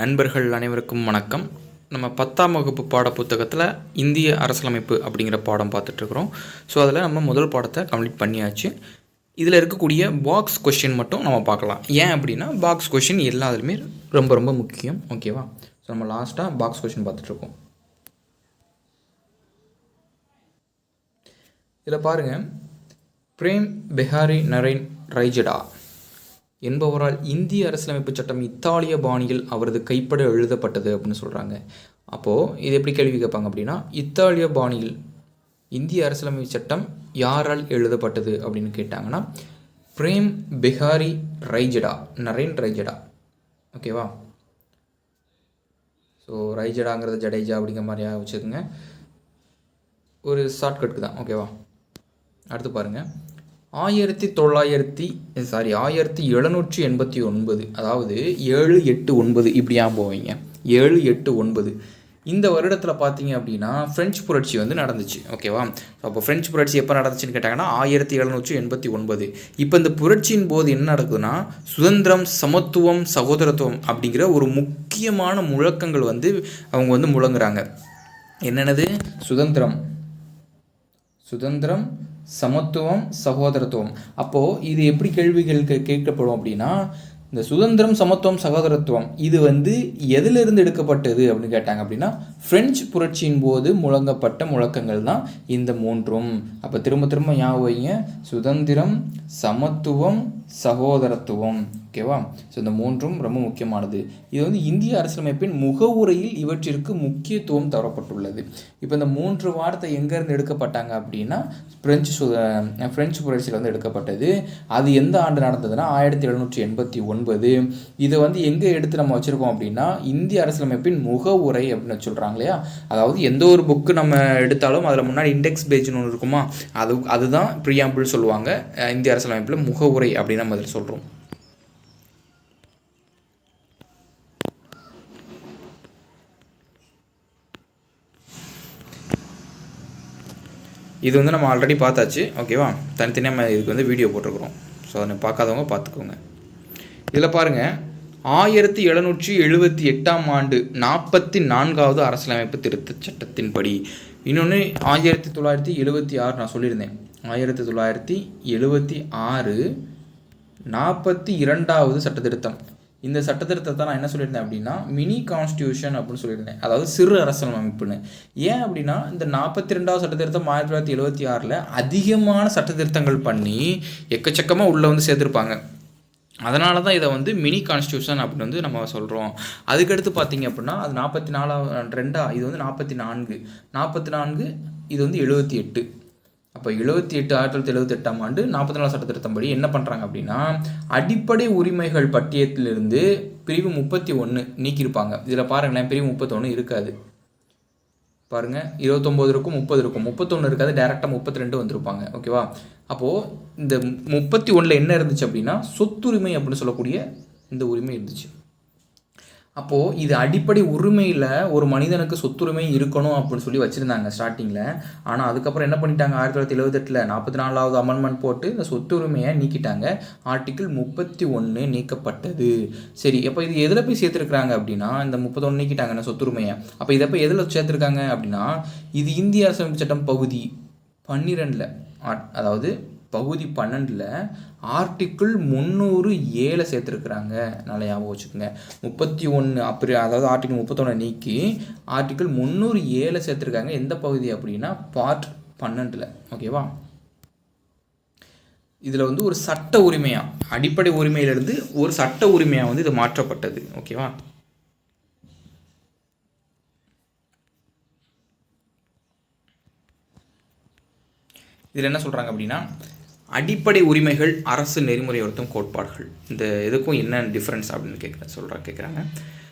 நண்பர்கள் அனைவருக்கும் வணக்கம். நம்ம பத்தாம் வகுப்பு பாட புத்தகத்தில் இந்திய அரசியலமைப்பு அப்படிங்கிற பாடம் பார்த்துட்ருக்குறோம். ஸோ அதில் நம்ம முதல் பாடத்தை கம்ப்ளீட் பண்ணியாச்சு. இதில் இருக்கக்கூடிய பாக்ஸ் கொஷின் மட்டும் நம்ம பார்க்கலாம். ஏன் அப்படின்னா பாக்ஸ் கொஷின் எல்லாத்துலேயுமே ரொம்ப ரொம்ப முக்கியம். ஓகேவா ஸோ நம்ம லாஸ்ட்டாக பாக்ஸ் கொஷின் பார்த்துட்ருக்கோம். இதில் பாருங்கள் பிரேம் பெஹாரி நரேன் ரைஜடா. என்பவரால் இந்திய அரசியலமைப்பு சட்டம் இத்தாலிய பாணியில் அவரது கைப்பட எழுதப்பட்டது அப்படின்னு சொல்கிறாங்க அப்போது இது எப்படி கேள்வி கேட்பாங்க அப்படின்னா இத்தாலிய பாணியில் இந்திய அரசியலமைப்பு சட்டம் யாரால் எழுதப்பட்டது அப்படின்னு கேட்டாங்கன்னா பிரேம் பிஹாரி ரைஜடா நரேன் ரைஜடா. ஓகேவா ஸோ ரைஜடாங்கிறது ஜடேஜா அப்படிங்கிற மாதிரியா வச்சுக்கோங்க. ஒரு ஷார்ட்கட்டுக்கு தான். ஓகேவா அடுத்து பாருங்கள் ஆயிரத்தி தொள்ளாயிரத்தி சாரி ஆயிரத்தி எழுநூற்றி எண்பத்தி ஒன்பது அதாவது ஏழு எட்டு ஒன்பது இப்படி போவீங்க? ஏழு எட்டு ஒன்பது. இந்த வருடத்தில் பார்த்தீங்க அப்படின்னா ஃப்ரெஞ்சு புரட்சி வந்து நடந்துச்சு ஓகேவா அப்போ ஃப்ரெஞ்சு புரட்சி எப்போ நடந்துச்சுன்னு கேட்டாங்கன்னா ஆயிரத்தி எழுநூற்றி எண்பத்தி ஒன்பது. இப்போ இந்த புரட்சியின் போது என்ன நடக்குதுன்னா சுதந்திரம் சமத்துவம் சகோதரத்துவம் அப்படிங்கிற ஒரு முக்கியமான முழக்கங்கள் வந்து அவங்க வந்து முழங்குறாங்க. என்னென்னது? சுதந்திரம். சுதந்திரம் சமத்துவம் சகோதரத்துவம். அப்போது இது எப்படி கேள்விகள் கேட்கப்படும் அப்படின்னா இந்த சுதந்திரம் சமத்துவம் சகோதரத்துவம் இது வந்து எதிலிருந்து எடுக்கப்பட்டது அப்படின்னு கேட்டாங்க அப்படின்னா ஃப்ரெஞ்சு புரட்சியின் போது முழங்கப்பட்ட முழக்கங்கள் தான் இந்த மூன்றும். அப்போ திரும்ப திரும்ப ஞாபகம் வைங்க. சுதந்திரம் சமத்துவம் சகோதரத்துவம். ஓகேவா? ஸோ இந்த மூன்றும் ரொம்ப முக்கியமானது. இது வந்து இந்திய அரசியலமைப்பின் முகவுரையில் இவற்றிற்கு முக்கியத்துவம் தரப்பட்டுள்ளது. இப்போ இந்த மூன்று வார்த்தை எங்கேருந்து எடுக்கப்பட்டாங்க அப்படின்னா பிரெஞ்சு சு ஃப்ரெஞ்சு புரட்சியில் வந்து எடுக்கப்பட்டது. அது எந்த ஆண்டு நடந்ததுன்னா ஆயிரத்தி எழுநூற்றி எண்பத்தி ஒன்பது. இதை வந்து எங்கே எடுத்து நம்ம வச்சுருக்கோம் அப்படின்னா இந்திய அரசியலமைப்பின் முகவுரை அப்படின்னு சொல்கிறாங்க இல்லையா? அதாவது எந்த ஒரு புக்கு நம்ம எடுத்தாலும் அதில் முன்னாடி இண்டெக்ஸ் பேஜ்னு ஒன்று இருக்குமா? அது அதுதான் ப்ரியாம்பிள் சொல்லுவாங்க இந்திய அரசியலமைப்பில் முகவுரை அப்படின்னு நம்ம அதில் சொல்கிறோம் இது வந்து நம்ம ஆல்ரெடி பார்த்தாச்சு. ஓகேவா தனித்தனியாக நம்ம இதுக்கு வந்து வீடியோ போட்டிருக்கிறோம். ஸோ அதை பார்க்காதவங்க பார்த்துக்கோங்க. இதில் பாருங்கள் ஆயிரத்தி எழுநூற்றி எழுபத்தி எட்டாம் ஆண்டு நாற்பத்தி நான்காவது அரசியலமைப்பு திருத்த சட்டத்தின்படி. இன்னொன்று ஆயிரத்தி தொள்ளாயிரத்தி எழுபத்தி ஆறு நான் சொல்லியிருந்தேன். ஆயிரத்தி தொள்ளாயிரத்தி எழுபத்தி ஆறு நாற்பத்தி இரண்டாவது சட்ட திருத்தம் இந்த சட்டத்திருத்தத்தை நான் என்ன சொல்லியிருந்தேன் அப்படின்னா மினி கான்ஸ்டியூஷன் அப்படின்னு சொல்லியிருந்தேன். அதாவது சிறு அரசியலமைப்புன்னு ஏன் அப்படின்னா இந்த நாற்பத்தி ரெண்டாவது சட்டத்திருத்தம் ஆயிரத்தி தொள்ளாயிரத்தி எழுபத்தி ஆறில் அதிகமான சட்டத்திருத்தங்கள் பண்ணி எக்கச்சக்கமாக உள்ளே வந்து சேர்த்துருப்பாங்க. அதனால தான் இதை வந்து மினி கான்ஸ்டியூஷன் அப்படின்னு வந்து நம்ம சொல்கிறோம் அதுக்கடுத்து பார்த்தீங்க அப்படின்னா அது நாற்பத்தி நாலாவது ரெண்டா இது வந்து நாற்பத்தி நான்கு. நாற்பத்தி நான்கு இது வந்து எழுபத்தி எட்டு. அப்போ எழுபத்தி எட்டு ஆயிரத்தி தொள்ளாயிரத்தி எழுபத்தி எட்டாம் ஆண்டு நாற்பத்தி நாலு சட்டத்திருத்தம்படி என்ன பண்ணுறாங்க அப்படின்னா அடிப்படை உரிமைகள் பட்டியத்திலிருந்து பிரிவு முப்பத்தி ஒன்று நீக்கியிருப்பாங்க. இதில் பாருங்களேன் பிரிவு முப்பத்தொன்று இருக்காது. பாருங்கள் இருபத்தொம்போது இருக்கும் முப்பது இருக்கும். முப்பத்தொன்று இருக்காது டேரெக்டாக முப்பத்தி ரெண்டு வந்திருப்பாங்க. ஓகேவா அப்போது இந்த முப்பத்தி ஒன்றில் என்ன இருந்துச்சு அப்படின்னா சொத்துரிமை அப்படின்னு சொல்லக்கூடிய இந்த உரிமை இருந்துச்சு. அப்போது இது அடிப்படை உரிமையில் ஒரு மனிதனுக்கு சொத்துரிமை இருக்கணும் அப்படின்னு சொல்லி வச்சுருந்தாங்க ஸ்டார்டிங்கில் ஆனால் அதுக்கப்புறம் என்ன பண்ணிட்டாங்க? ஆயிரத்தி தொள்ளாயிரத்தி எழுபத்தெட்டில் நாற்பத்தி நாலாவது அமெண்ட்மெண்ட் போட்டு இந்த சொத்துரிமையை நீக்கிட்டாங்க. ஆர்டிக்கிள் முப்பத்தி ஒன்று நீக்கப்பட்டது. சரி அப்போ இது எதில் போய் சேர்த்துருக்குறாங்க அப்படின்னா இந்த முப்பத்தொன்று நீக்கிட்டாங்க சொத்துரிமையை. அப்போ இதை போய் எதில் சேர்த்துருக்காங்க அப்படின்னா இது இந்திய அரசமைப்பு சட்டம் பகுதி பன்னிரெண்டில். அதாவது பகுதி பன்னெண்டில் ஆர்டிக்கிள் முந்நூறு ஏழை சேர்த்துருக்குறாங்க. நல்லா ஞாபகம் வச்சுக்கோங்க. முப்பத்தி ஒன்று அப்படி அதாவது ஆர்டிக்கிள் முப்பத்தொன்று நீக்கி ஆர்டிக்கிள் முந்நூறு ஏழை சேர்த்துருக்காங்க. எந்த பகுதி அப்படின்னா பார்ட் பன்னெண்டில். ஓகேவா இதில் வந்து ஒரு சட்ட உரிமையாக அடிப்படை உரிமையிலிருந்து ஒரு சட்ட உரிமையாக வந்து இது மாற்றப்பட்டது. ஓகேவா இதில் என்ன சொல்கிறாங்க அப்படின்னா அடிப்படை உரிமைகள் அரசு நெறிமுறைப்படுத்தும் கோட்பாடுகள். இந்த இதுக்கும் என்ன டிஃப்ரென்ஸ் அப்படின்னு கேட்குற சொல்கிற கேட்குறாங்க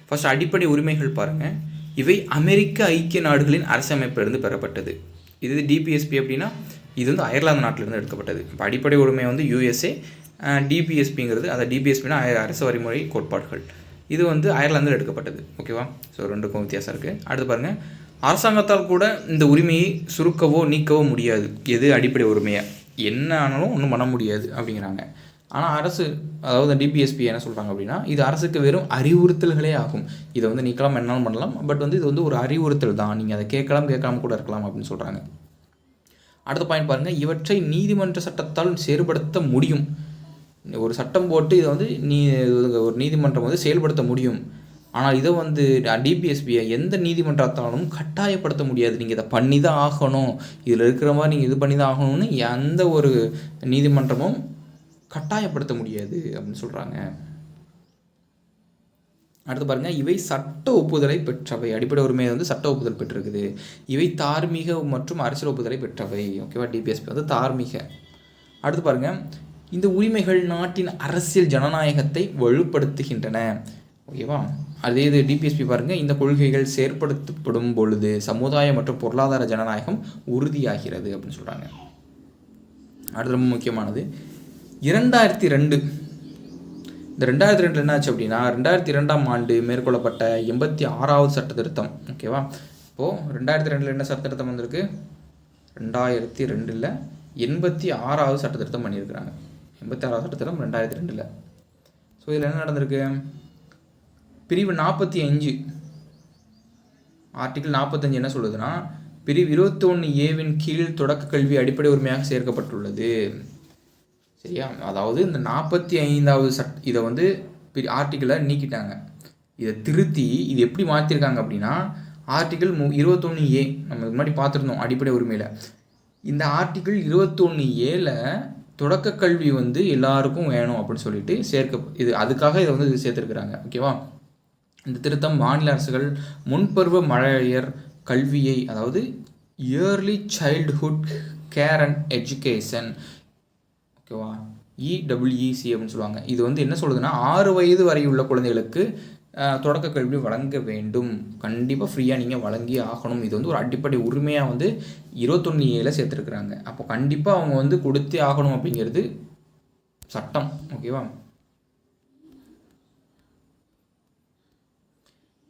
ஃபஸ்ட் அடிப்படை உரிமைகள் பாருங்கள் இவை அமெரிக்க ஐக்கிய நாடுகளின் அரசமைப்பிலிருந்து பெறப்பட்டது. இது டிபிஎஸ்பி அப்படின்னா இது வந்து அயர்லாந்து நாட்டிலிருந்து எடுக்கப்பட்டது. இப்போ அடிப்படை உரிமை வந்து யூஎஸ்ஏ டிபிஎஸ்பிங்கிறது அந்த டிபிஎஸ்பினா அரசு வரிமுறை கோட்பாடுகள். இது வந்து அயர்லாந்தில் எடுக்கப்பட்டது. ஓகேவா ஸோ ரெண்டுக்கும் வித்தியாசம் இருக்குது அடுத்து பாருங்கள் அரசாங்கத்தால் கூட இந்த உரிமையை சுருக்கவோ நீக்கவோ முடியாது. எது அடிப்படை உரிமையாக என்ன ஆனாலும் ஒன்றும் பண்ண முடியாது அப்படிங்கிறாங்க. ஆனால் அரசு அதாவது டிபிஎஸ்பி என்ன சொல்கிறாங்க அப்படின்னா இது அரசுக்கு வெறும் அறிவுறுத்தல்களே ஆகும். இதை வந்து நீக்கலாம் என்னாலும் பண்ணலாம். பட் வந்து இது வந்து ஒரு அறிவுறுத்தல் தான். நீங்கள் அதை கேட்கலாம் கேட்காம கூட இருக்கலாம் அப்படின்னு சொல்கிறாங்க அடுத்த பாயிண்ட் பாருங்கள் இவற்றை நீதிமன்ற சட்டத்தால் செயல்படுத்த முடியும். ஒரு சட்டம் போட்டு இதை வந்து நீ ஒரு நீதிமன்றம் வந்து செயல்படுத்த முடியும். ஆனால் இதை வந்து டிபிஎஸ்பியை எந்த நீதிமன்றத்தாலும் கட்டாயப்படுத்த முடியாது. நீங்கள் இதை பண்ணி தான் ஆகணும். இதில் இருக்கிற மாதிரி நீங்கள் இது பண்ணி தான் ஆகணும்னு எந்த ஒரு நீதிமன்றமும் கட்டாயப்படுத்த முடியாது அப்படின்னு சொல்கிறாங்க அடுத்து பாருங்கள் இவை சட்ட ஒப்புதலை பெற்றவை. அடிப்படை உரிமை வந்து சட்ட ஒப்புதல் பெற்றிருக்குது. இவை தார்மீக மற்றும் அரசியல் ஒப்புதலை பெற்றவை. ஓகேவா? டிபிஎஸ்பி வந்து தார்மீக. அடுத்து பாருங்கள் இந்த உரிமைகள் நாட்டின் அரசியல் ஜனநாயகத்தை வலுப்படுத்துகின்றன. ஓகேவா? அதே இது டிபிஎஸ்பி பாருங்கள் இந்த கொள்கைகள் செயற்படுத்தப்படும் பொழுது சமுதாய மற்றும் பொருளாதார ஜனநாயகம் உறுதியாகிறது அப்படின்னு சொல்கிறாங்க அடுத்து ரொம்ப முக்கியமானது இரண்டாயிரத்தி ரெண்டு இந்த ரெண்டாயிரத்தி ரெண்டில் என்னாச்சு அப்படின்னா ரெண்டாயிரத்தி ரெண்டாம் ஆண்டு மேற்கொள்ளப்பட்ட எண்பத்தி ஆறாவது சட்ட திருத்தம் ஓகேவா இப்போது ரெண்டாயிரத்தி ரெண்டில் என்ன சட்ட திருத்தம் வந்திருக்கு? ரெண்டாயிரத்தி ரெண்டில் எண்பத்தி ஆறாவது சட்ட திருத்தம் பண்ணியிருக்கிறாங்க. எண்பத்தி ஆறாவது சட்ட திருத்தம் ரெண்டாயிரத்தி ரெண்டில். ஸோ இதில் என்ன நடந்திருக்கு? பிரிவு நாற்பத்தி அஞ்சு. ஆர்டிகிள் நாற்பத்தஞ்சு என்ன சொல்லுதுன்னா பிரிவு இருபத்தொன்று ஏவின் கீழ் தொடக்க கல்வி அடிப்படை உரிமையாக சேர்க்கப்பட்டுள்ளது. சரியா? அதாவது இந்த நாற்பத்தி ஐந்தாவது சட் இதை வந்து ஆர்டிக்கிளை நீக்கிட்டாங்க. இதை திருத்தி இது எப்படி மாற்றிருக்காங்க அப்படின்னா ஆர்டிக்கிள் மு இருபத்தொன்று ஏ நம்ம இது முன்னாடி பார்த்துருந்தோம் அடிப்படை உரிமையில். இந்த ஆர்டிக்கிள் இருபத்தொன்று ஏல தொடக்க கல்வி வந்து எல்லாருக்கும் வேணும் அப்படின்னு சொல்லிட்டு சேர்க்க இது அதுக்காக இதை வந்து சேர்த்துருக்குறாங்க. ஓகேவா? இந்த திருத்தம் மாநில அரசுகள் முன்பருவ மழையர் கல்வியை அதாவது early childhood care and education ஓகேவா இடபிள்யூஇசி அப்படின்னு சொல்லுவாங்க. இது வந்து என்ன சொல்லுதுன்னா ஆறு வயது வரை உள்ள குழந்தைகளுக்கு தொடக்க கல்வி வழங்க வேண்டும். கண்டிப்பாக ஃப்ரீயாக நீங்கள் வழங்கி ஆகணும். இது வந்து ஒரு அடிப்படை உரிமையாக வந்து இருபத்தொன்னு ஏழில் சேர்த்துருக்குறாங்க. அப்போ கண்டிப்பாக அவங்க வந்து கொடுத்தே ஆகணும் அப்படிங்கிறது சட்டம் ஓகேவா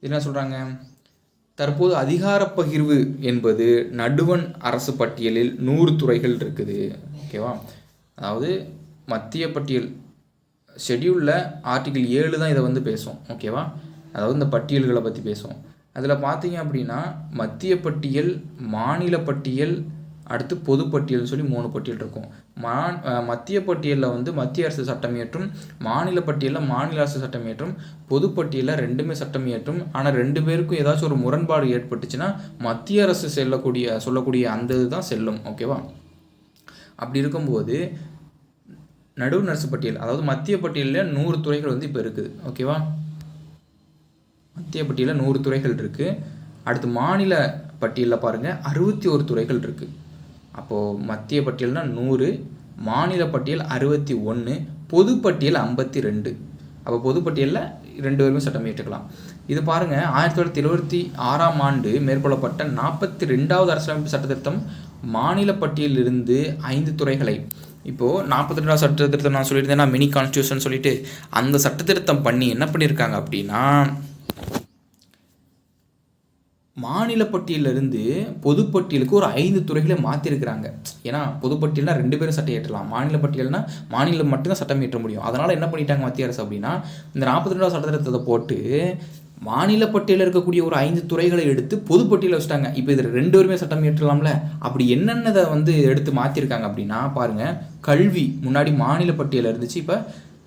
என்ன சொல்கிறாங்க தற்போது அதிகார பகிர்வு என்பது நடுவன் அரசு பட்டியலில் நூறு துறைகள் இருக்குது. ஓகேவா அதாவது மத்திய பட்டியல் ஷெடியூலில் ஆர்டிகிள் ஏழு தான் இதை வந்து பேசும். ஓகேவா அதாவது இந்த பட்டியல்களை பற்றி பேசும் அதில் பார்த்தீங்க அப்படின்னா மத்திய பட்டியல் மாநில பட்டியல் அடுத்து பொதுப்பட்டியல்னு சொல்லி மூணு பட்டியல் இருக்கும். மா மத்திய பட்டியலில் வந்து மத்திய அரசு சட்டம் ஏற்றும் மாநில பட்டியலில் மாநில அரசு சட்டம் ஏற்றும் பொதுப்பட்டியலில் ரெண்டுமே சட்டம் ஏற்றும் ஆனால் ரெண்டு பேருக்கும் ஏதாச்சும் ஒரு முரண்பாடு ஏற்பட்டுச்சுன்னா மத்திய அரசு செல்லக்கூடிய சொல்லக்கூடிய அந்த இதுதான் செல்லும். ஓகேவா? அப்படி இருக்கும்போது நடுவு நரசு பட்டியல் அதாவது மத்திய பட்டியலில் நூறு துறைகள் வந்து இப்போ இருக்குது. ஓகேவா? மத்திய பட்டியலில் நூறு துறைகள் இருக்குது அடுத்து மாநில பட்டியலில் பாருங்கள் அறுபத்தி ஒரு துறைகள் இருக்குது அப்போது மத்திய பட்டியல்னால் நூறு மாநில பட்டியல் அறுபத்தி ஒன்று பொதுப்பட்டியல் ஐம்பத்தி ரெண்டு. அப்போ பொதுப்பட்டியலில் ரெண்டு பேருமே சட்டம் ஏற்றுக்கலாம். இது பாருங்கள் ஆயிரத்தி தொள்ளாயிரத்தி எழுபத்தி ஆறாம் ஆண்டு மேற்கொள்ளப்பட்ட நாற்பத்தி ரெண்டாவது அரசியலமைப்பு சட்டத்திருத்தம் மாநில பட்டியலிருந்து ஐந்து துறைகளை. இப்போது நாற்பத்தி ரெண்டாவது சட்டத்திருத்தம் நான் சொல்லியிருந்தேன்னா மினி கான்ஸ்டியூஷன் சொல்லிட்டு அந்த சட்டத்திருத்தம் பண்ணி என்ன பண்ணியிருக்காங்க அப்படின்னா மாநில பட்டியலிருந்து பொதுப்பட்டியலுக்கு ஒரு ஐந்து துறைகளை மாற்றிருக்கிறாங்க ஏன்னா பொதுப்பட்டியல்னா ரெண்டு பேரும் சட்டம் ஏற்றலாம் மாநில பட்டியல்னா மாநிலம் மட்டும்தான் சட்டம் ஏற்ற முடியும். அதனால் என்ன பண்ணிட்டாங்க மத்திய அரசு அப்படின்னா இந்த நாற்பத்தி ரெண்டாவது சட்டத்திட்டத்தை போட்டு மாநில பட்டியலில் இருக்கக்கூடிய ஒரு ஐந்து துறைகளை எடுத்து பொதுப்பட்டியலில் வச்சுட்டாங்க. இப்போ இதில் ரெண்டு பேருமே சட்டம் ஏற்றலாம்ல அப்படி என்னென்னதை வந்து எடுத்து மாற்றிருக்காங்க அப்படின்னா பாருங்கள் கல்வி. முன்னாடி மாநில பட்டியலில் இருந்துச்சு. இப்போ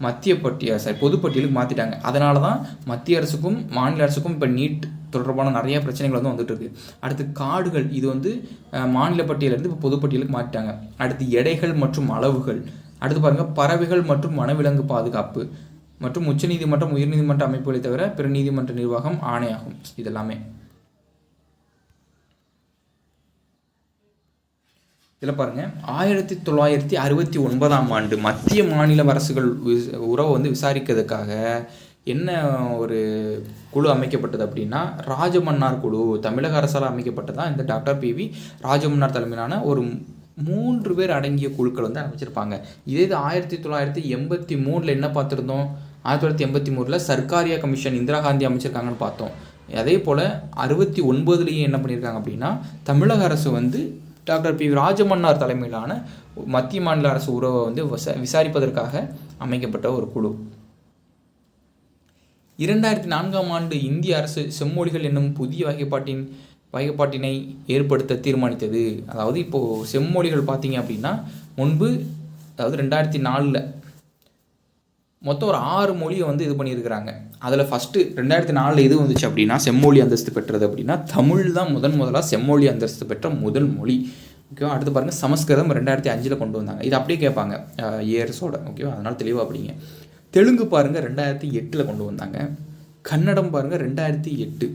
மத்திய பட்டியல் சாரி பொதுப்பட்டியலுக்கு மாற்றிட்டாங்க அதனால தான் மத்திய அரசுக்கும் மாநில அரசுக்கும் இப்போ நீட் தொடர்பான நிறைய பிரச்சனைகள் வந்து வந்துட்டு இருக்கு அடுத்து காடுகள் இது வந்து மாநில பட்டியலேருந்து இப்போ பொதுப்பட்டியலுக்கு மாற்றிட்டாங்க அடுத்து எடைகள் மற்றும் அளவுகள். அடுத்து பாருங்கள் பறவைகள் மற்றும் வனவிலங்கு பாதுகாப்பு மற்றும் உச்சநீதிமன்றம் உயர்நீதிமன்ற அமைப்புகளை தவிர பிற நீதிமன்ற நிர்வாகம் ஆணையாகும். இதெல்லாமே. இதில் பாருங்கள் ஆயிரத்தி தொள்ளாயிரத்தி அறுபத்தி ஒன்பதாம் ஆண்டு மத்திய மாநில அரசுகள் உறவை வந்து விசாரிக்கிறதுக்காக என்ன ஒரு குழு அமைக்கப்பட்டது அப்படின்னா ராஜமன்னார் குழு தமிழக அரசால் அமைக்கப்பட்டதான் இந்த டாக்டர் பிவி ராஜமன்னார் தலைமையிலான ஒரு மூன்று பேர் அடங்கிய குழுக்கள் வந்து அமைச்சிருப்பாங்க. இதே இது ஆயிரத்தி தொள்ளாயிரத்தி எண்பத்தி மூணில் என்ன பார்த்துருந்தோம்? ஆயிரத்தி தொள்ளாயிரத்தி எண்பத்தி மூணில் சர்க்காரியா கமிஷன் இந்திரா காந்தி அமைச்சிருக்காங்கன்னு பார்த்தோம். அதே போல் அறுபத்தி ஒன்பதுலேயும் என்ன பண்ணியிருக்காங்க அப்படின்னா தமிழக அரசு வந்து டாக்டர் பி ராஜமன்னார் தலைமையிலான மத்திய மாநில அரசு உறவை வந்து விசா விசாரிப்பதற்காக அமைக்கப்பட்ட ஒரு குழு. இரண்டாயிரத்தி நான்காம் ஆண்டு இந்திய அரசு செம்மொழிகள் என்னும் புதிய வகைப்பாட்டின் வகைப்பாட்டினை ஏற்படுத்த தீர்மானித்தது. அதாவது இப்போது செம்மொழிகள் பார்த்தீங்க அப்படின்னா முன்பு அதாவது ரெண்டாயிரத்தி நாலில் மொத்தம் ஒரு ஆறு மொழியை வந்து இது பண்ணியிருக்கிறாங்க. அதில் ஃபஸ்ட்டு ரெண்டாயிரத்தி நாலில் இது வந்துச்சு அப்படின்னா செம்மொழி அந்தஸ்து பெற்றது அப்படின்னா தமிழ் தான் முதன் முதலாக செம்மொழி அந்தஸ்து பெற்ற முதல் மொழி. ஓகேவா அடுத்து பாருங்கள் சமஸ்கிருதம் ரெண்டாயிரத்தி அஞ்சில் கொண்டு வந்தாங்க. இது அப்படியே கேட்பாங்க இயர்ஸோட. ஓகேவா அதனால் தெளிவாக அப்படிங்க தெலுங்கு பாருங்கள் ரெண்டாயிரத்தி எட்டில் கொண்டு வந்தாங்க. கன்னடம் பாருங்கள் ரெண்டாயிரத்தி எட்டு.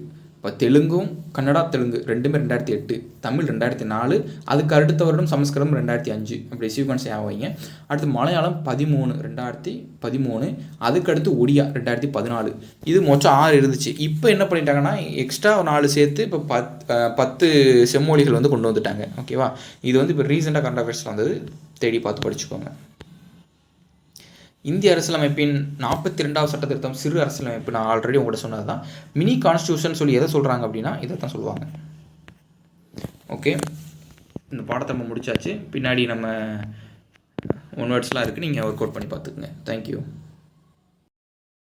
இப்போ தெலுங்கும் கன்னடா தெலுங்கு ரெண்டுமே ரெண்டாயிரத்தி எட்டு தமிழ் ரெண்டாயிரத்தி நாலு அதுக்கு அடுத்த வருடம் சமஸ்கிருதம் ரெண்டாயிரத்தி அஞ்சு. அப்படி சீக்வன்ஸ் வைங்க. அடுத்து மலையாளம் பதிமூணு ரெண்டாயிரத்தி பதிமூணு அதுக்கு அடுத்து ஒடியா ரெண்டாயிரத்தி பதினாலு. இது மொச்சம் ஆறு இருந்துச்சு. இப்போ என்ன பண்ணிட்டாங்கன்னா எக்ஸ்ட்ரா நாலு சேர்த்து இப்போ பத் பத்து செம்மொழிகள் வந்து கொண்டு வந்துட்டாங்க. ஓகேவா இது வந்து இப்போ ரீசெண்டாக கரண்ட் அஃபேர்ஸில் வந்தது. தேடி பார்த்து படிச்சுக்கோங்க. இந்திய அரசியலமைப்பின் நாற்பத்தி ரெண்டாவது சட்ட திருத்தம் சிறு அரசியலமைப்பு. நான் ஆல்ரெடி உங்கள்கிட்ட சொன்னது தான் மினி கான்ஸ்டியூஷன் சொல்லி எதை சொல்கிறாங்க அப்படின்னா இதை தான் சொல்லுவாங்க. ஓகே இந்த பாடத்தை நம்ம முடிச்சாச்சு. பின்னாடி நம்ம ஒன் வேர்ட்ஸ்லாம் இருக்குது நீங்கள் ஒர்க் அவுட் பண்ணி பார்த்துக்குங்க. தேங்க்யூ